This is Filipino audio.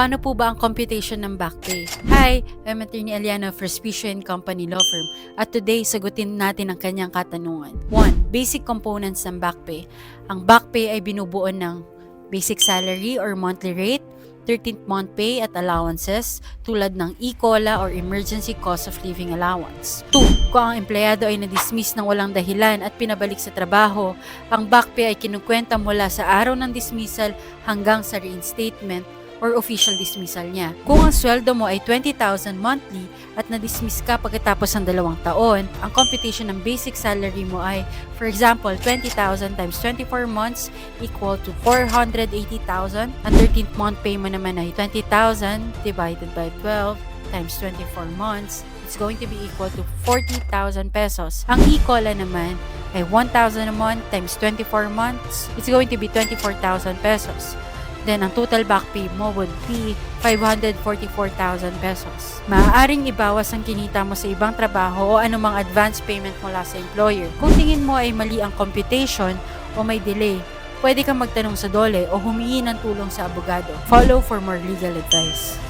Paano po ba ang computation ng back pay? Hi, I'm Attorney Eliana of Respicio and Company Law Firm at today sagutin natin ang kanyang katanungan. 1. Basic components ng back pay. Ang back pay ay binubuo ng basic salary or monthly rate, 13th month pay at allowances tulad ng e-COLA or emergency cost of living allowance. 2. Kung ang empleyado ay na-dismiss ng walang dahilan at pinabalik sa trabaho, ang back pay ay kinukwenta mula sa araw ng dismissal hanggang sa reinstatement or official dismissal niya. Kung ang sweldo mo ay 20,000 monthly at na-dismiss ka pagkatapos ng dalawang taon, ang computation ng basic salary mo ay, for example, 20,000 times 24 months equal to 480,000. Ang 13th month pay mo naman ay 20,000 divided by 12 times 24 months. It's going to be equal to 40,000 pesos. Ang e-COLA naman ay 1,000 a month times 24 months. It's going to be 24,000 pesos. Then, ang total back pay mo would be 544,000 pesos. Maaaring ibawas ang kinita mo sa ibang trabaho o anumang advance payment mula sa employer. Kung tingin mo ay mali ang computation o may delay, pwede kang magtanong sa dole o humingi ng tulong sa abogado. Follow for more legal advice.